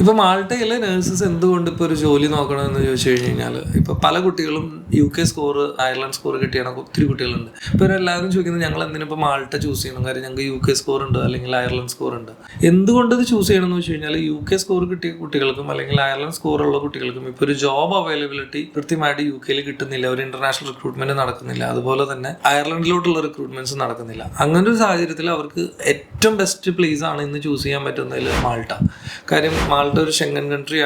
ഇപ്പൊ മാൾട്ടയിൽ നഴ്സസ് എന്തുകൊണ്ട് ഇപ്പോൾ ഒരു ജോലി നോക്കണമെന്ന് ചോദിച്ചു കഴിഞ്ഞ് കഴിഞ്ഞാൽ ഇപ്പൊ പല കുട്ടികളും U K score Ireland score കിട്ടിയാണ്. ഒത്തിരി കുട്ടികളുണ്ട്. ഇപ്പൊ എല്ലാവരും ചോദിക്കുന്നത് ഞങ്ങൾ എന്തിനാ മാൾട്ട ചൂസ് ചെയ്യണം കാര്യം ഞങ്ങൾക്ക് യു കെ സ്കോർ ഉണ്ട് അല്ലെങ്കിൽ അയർലൻഡ് സ്കോർ ഉണ്ട്. എന്തുകൊണ്ട് ഇത് ചൂസ് ചെയ്യണം എന്ന് വെച്ച് കഴിഞ്ഞാൽ യു കെ സ്കോർ കിട്ടിയ കുട്ടികൾക്കും അല്ലെങ്കിൽ അയർലൻഡ് സ്കോർ ഉള്ള കുട്ടികൾക്കും ഇപ്പോൾ ഒരു ജോബ് അവൈലബിലിറ്റി കൃത്യമായിട്ട് യു കെയിൽ കിട്ടുന്നില്ല. ഒരു ഇന്റർനാഷണൽ റിക്രൂട്ട്മെന്റ് നടക്കുന്നില്ല. അതുപോലെ തന്നെ അയർലൻഡിലോട്ടുള്ള റിക്രൂട്ട്മെന്റ്സ് നടക്കുന്നില്ല. അങ്ങനെ ഒരു സാഹചര്യത്തിൽ അവർക്ക് ഏറ്റവും ബെസ്റ്റ് പ്ലേസ് ആണ് ഇന്ന് ചൂസ് ചെയ്യാൻ പറ്റുന്നതിൽ മാൾട്ട. കാര്യം ഒരു ഷെങ്കൻ കൺട്രി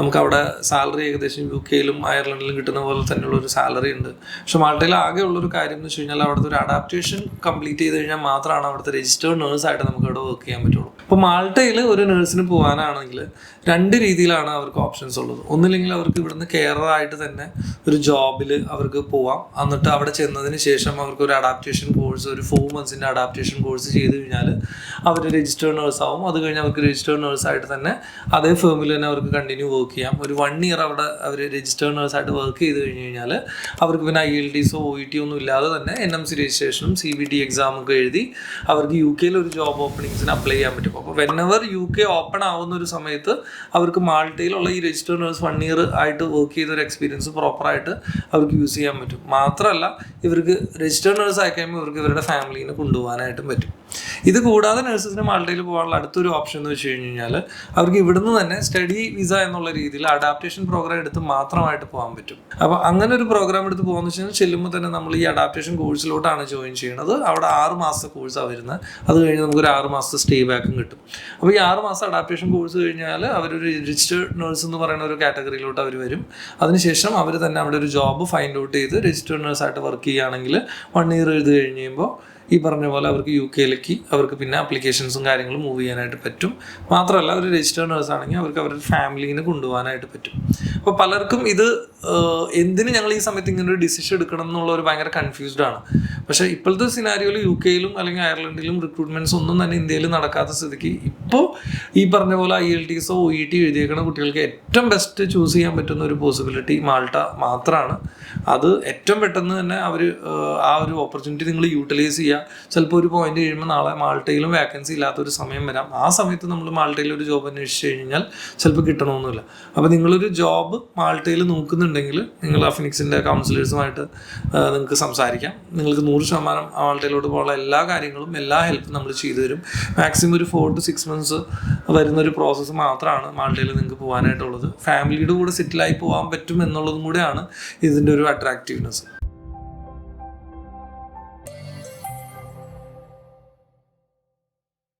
ആണ് നമുക്ക് അവിടെ സാലറി ഏകദേശം യു കെയിലും അയർലൻഡിലും കിട്ടുന്ന പോലെ തന്നെയുള്ള ഒരു സാലറി ഉണ്ട്. പക്ഷെ മാൾട്ടയിൽ ആകെ ഉള്ളൊരു കാര്യം എന്ന് വെച്ച് കഴിഞ്ഞാൽ അവിടുത്തെ ഒരു അഡാപ്റ്റേഷൻ കംപ്ലീറ്റ് ചെയ്ത് കഴിഞ്ഞാൽ മാത്രമാണ് അവിടുത്തെ രജിസ്റ്റേർഡ് നേഴ്സ് ആയിട്ട് നമുക്ക് അവിടെ വർക്ക് ചെയ്യാൻ പറ്റുള്ളൂ. അപ്പോൾ മാൾട്ടയിൽ ഒരു നേഴ്സിന് പോകാനാണെങ്കിൽ രണ്ട് രീതിയിലാണ് അവർക്ക് ഓപ്ഷൻസ് ഉള്ളത്. ഒന്നില്ലെങ്കിൽ അവർക്ക് ഇവിടുന്ന് കെയറായിട്ട് തന്നെ ഒരു ജോബിൽ അവർക്ക് പോവാം. എന്നിട്ട് അവിടെ ചെന്നതിന് ശേഷം അവർക്ക് ഒരു അഡാപ്റ്റേഷൻ കോഴ്സ് ഒരു ഫോർ മന്ത്സിന്റെ അഡാപ്റ്റേഷൻ കോഴ്സ് ചെയ്ത് കഴിഞ്ഞാൽ അവർ രജിസ്റ്റേർഡ് നേഴ്സ് ആവും. അത് കഴിഞ്ഞ് അവർക്ക് രജിസ്റ്റേർഡ് നേഴ്സായിട്ട് തന്നെ അതേ ഫേമിൽ തന്നെ അവർക്ക് കണ്ടിന്യൂ വർക്ക് ചെയ്യാം. ഒരു വൺ ഇയർ അവിടെ അവർ രജിസ്റ്റേർഡ് നേഴ്സായിട്ട് വർക്ക് ചെയ്ത് കഴിഞ്ഞ് കഴിഞ്ഞാൽ അവർക്ക് പിന്നെ ഐ എൽ ഡിസോ ഒ ഇ ടി ഒന്നും ഇല്ലാതെ തന്നെ എൻ എം സി രജിസ്ട്രേഷനും സി ബി ടി എക്സാം ഒക്കെ എഴുതി അവർക്ക് യു കെയിൽ ഒരു ജോബ് ഓപ്പണിങ്സിന് അപ്ലൈ ചെയ്യാൻ പറ്റും. അപ്പോൾ വെനവർ യു കെ ഓപ്പൺ ആവുന്ന ഒരു സമയത്ത് അവർക്ക് മാൾട്ടയിലുള്ള ഈ രജിസ്റ്റേർഡ് നേഴ്സ് വൺ ഇയർ ആയിട്ട് വർക്ക് ചെയ്ത ഒരു എക്സ്പീരിയൻസ് പ്രോപ്പറായിട്ട് അവർക്ക് യൂസ് ചെയ്യാൻ പറ്റും. മാത്രമല്ല ഇവർക്ക് രജിസ്റ്റേർഡ് നേഴ്സ് ആയി കഴിയുമ്പോൾ ഇവർക്ക് ഇവരുടെ ഫാമിലീനെ കൊണ്ടുപോകാനായിട്ടും പറ്റും. ഇത് കൂടാതെ നഴ്സസിന് മാൾട്ടയിൽ പോകാനുള്ള അടുത്തൊരു ഓപ്ഷൻ എന്ന് വെച്ച് കഴിഞ്ഞ് കഴിഞ്ഞാൽ അവർക്ക് ഇവിടുന്ന് തന്നെ സ്റ്റഡി വിസ എന്നുള്ള രീതിയിൽ അഡാപ്റ്റേഷൻ പ്രോഗ്രാം എടുത്ത് മാത്രമായിട്ട് പോകാൻ പറ്റും. അപ്പോൾ അങ്ങനെ ഒരു പ്രോഗ്രാം എടുത്ത് പോകുന്ന വെച്ച് കഴിഞ്ഞാൽ ചെല്ലുമ്പോൾ തന്നെ നമ്മൾ ഈ അഡാപ്റ്റേഷൻ കോഴ്സിലോട്ടാണ് ജോയിൻ ചെയ്യുന്നത് അവിടെ ആറ് മാസത്തെ കോഴ്സാണ് വരുന്നത് അത് കഴിഞ്ഞ് നമുക്കൊരു ആറ് മാസത്തെ സ്റ്റേ ബാക്കും കിട്ടും. അപ്പോൾ ഈ ആറ് മാസം അഡാപ്റ്റേഷൻ കോഴ്സ് കഴിഞ്ഞാൽ അവരൊരു രജിസ്റ്റേർഡ് നേഴ്സ് എന്ന് പറയുന്ന ഒരു കാറ്റഗറിയിലോട്ട് അവർ വരും. അതിനുശേഷം അവർ തന്നെ അവിടെ ഒരു ജോബ് ഫൈൻഡ് ഔട്ട് ചെയ്ത് രജിസ്റ്റേർഡ് നേഴ്സായിട്ട് വർക്ക് ചെയ്യുകയാണെങ്കിൽ വൺ ഇയർ എഴുതി കഴിഞ്ഞ് കഴിയുമ്പോൾ ഈ പറഞ്ഞ പോലെ അവർക്ക് യു കെയിലേക്ക് അവർക്ക് പിന്നെ അപ്ലിക്കേഷൻസും കാര്യങ്ങളും മൂവ് ചെയ്യാനായിട്ട് പറ്റും. മാത്രമല്ല അവർ രജിസ്റ്റേർഡ് നേഴ്സ് ആണെങ്കിൽ അവർക്ക് അവരുടെ ഫാമിലീനെ കൊണ്ടുപോകാനായിട്ട് പറ്റും. അപ്പോൾ പലർക്കും ഇത് എന്തിന് ഞങ്ങൾ ഈ സമയത്ത് ഇങ്ങനെ ഒരു ഡിസിഷൻ എടുക്കണം എന്നുള്ള ഒരു ഭയങ്കര കൺഫ്യൂസ്ഡ് ആണ്. പക്ഷേ ഇപ്പോഴത്തെ സിനാരിയോയിൽ യു കെയിലും അല്ലെങ്കിൽ അയർലൻഡിലും റിക്രൂട്ട്മെന്റ്സ് ഒന്നും തന്നെ ഇന്ത്യയിൽ നടക്കാത്ത സ്ഥിതിക്ക് ഇപ്പോൾ ഈ പറഞ്ഞ പോലെ ഐ എൽ ടിസോ ഒ ഇ ടി എഴുതിയേക്കുന്ന കുട്ടികൾക്ക് ഏറ്റവും ബെസ്റ്റ് ചൂസ് ചെയ്യാൻ പറ്റുന്ന ഒരു പോസിബിലിറ്റി മാൾട്ട മാത്രമാണ് അത് ഏറ്റവും പെട്ടെന്ന് തന്നെ അവർ ആ ഒരു ഓപ്പർച്യൂണിറ്റി നിങ്ങൾ യൂട്ടിലൈസ് ചെയ്യുക ചിലപ്പോൾ ഒരു പോയിന്റ് കഴിയുമ്പോൾ നാളെ മാൾട്ടയിലും വേക്കൻസി ഇല്ലാത്ത ഒരു സമയം വരാം. ആ സമയത്ത് നമ്മൾ മാൾട്ടയിൽ ഒരു ജോബ് അന്വേഷിച്ച് കഴിഞ്ഞാൽ ചിലപ്പോൾ കിട്ടണമെന്നില്ല അപ്പോൾ നിങ്ങളൊരു ജോബ് മാൾട്ടയിൽ നോക്കുന്നുണ്ടെങ്കിൽ നിങ്ങൾ ആ ഫിനിക്സിന്റെ കൗൺസിലേഴ്സുമായിട്ട് നിങ്ങൾക്ക് സംസാരിക്കാം. നിങ്ങൾക്ക് നൂറ് ശതമാനം മാൾട്ടയിലോട്ട് പോകാനുള്ള എല്ലാ കാര്യങ്ങളും എല്ലാ ഹെൽപ്പും നമ്മൾ ചെയ്തു തരും. മാക്സിമം ഒരു ഫോർ ടു സിക്സ് മന്ത്സ് വരുന്ന ഒരു പ്രോസസ്സ് മാത്രമാണ് മാൾട്ടയിൽ നിങ്ങൾക്ക് പോകാനായിട്ടുള്ളത്. ഫാമിലിയുടെ കൂടെ സെറ്റിലായി പോകാൻ പറ്റും എന്നുള്ളതും കൂടെയാണ് ഇതിന്റെ ഒരു അട്രാക്റ്റീവ്നെസ്